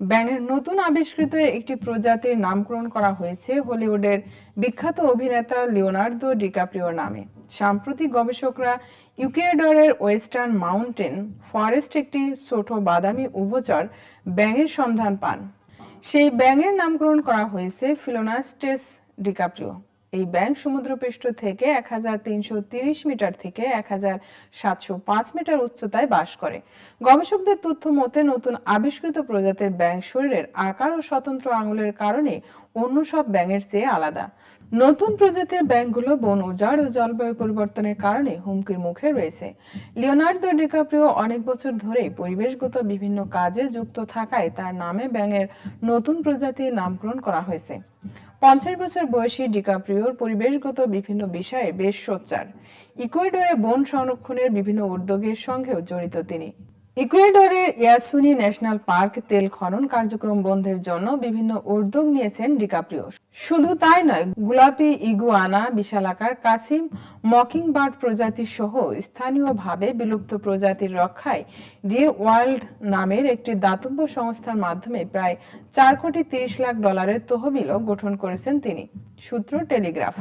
ব্যাঙের নতুন আবিষ্কৃত একটি প্রজাতির নামকরণ করা হয়েছে হলিউডের বিখ্যাত অভিনেতা লিওনার্দো ডিকাপ্রিওর নামে। সাম্প্রতিক গবেষকরা ইউকেডরের ওয়েস্টার্ন মাউন্টেন ফরেস্ট একটি ছোট বাদামি উভচর ব্যাঙের সন্ধান পান। সেই ব্যাঙের নামকরণ করা হয়েছে ফিলোনাস্টেস ডিকাপ্রিও এই ব্যাংক সমুদ্রপৃষ্ঠ থেকে এক মিটার থেকে এক হাজার সাতশো পাঁচ মিটার উচ্চতায় বাস করে। গবেষকদের তথ্য মতে, নতুন আবিষ্কৃত প্রজাতির ব্যাঙ শরীরের আকার ও স্বতন্ত্র আঙুলের কারণে অন্য সব ব্যাঙের চেয়ে আলাদা। নতুন প্রজাতির ব্যাঙগুলো বন উজাড় ও জলবায়ু পরিবর্তনের কারণে হুমকির মুখে রয়েছে। লিওনার্দো ডিকাপ্রিও অনেক বছর ধরেই পরিবেশগত বিভিন্ন কাজে যুক্ত থাকায় তার নামে ব্যাঙের নতুন প্রজাতির নামকরণ করা হয়েছে। পঞ্চাশ বছর বয়সী ডিকাপ্রিওর পরিবেশগত বিভিন্ন বিষয়ে বেশ সোচ্চার। ইকুয়েডরে বন সংরক্ষণের বিভিন্ন উদ্যোগের সঙ্গেও জড়িত তিনি। ইকুয়েডরের ইয়াসুনি ন্যাশনাল পার্ক তেল খনন কার্যক্রম বন্ধের জন্য বিভিন্ন উদ্যোগ নিয়েছেন ডিকাপ্রিও। শুধু তাই নয়, গোলাপি ইগুয়ানা, বিশালাকার কাসিম মকিং বার্ড প্রজাতি সহ স্থানীয়ভাবে বিলুপ্ত প্রজাতির রক্ষায় রে ওয়ার্ল্ড নামের একটি দাতব্য সংস্থার মাধ্যমে প্রায় চার কোটি তিরিশ লাখ ডলারের তহবিলও গঠন করেছেন তিনি। সূত্র টেলিগ্রাফ।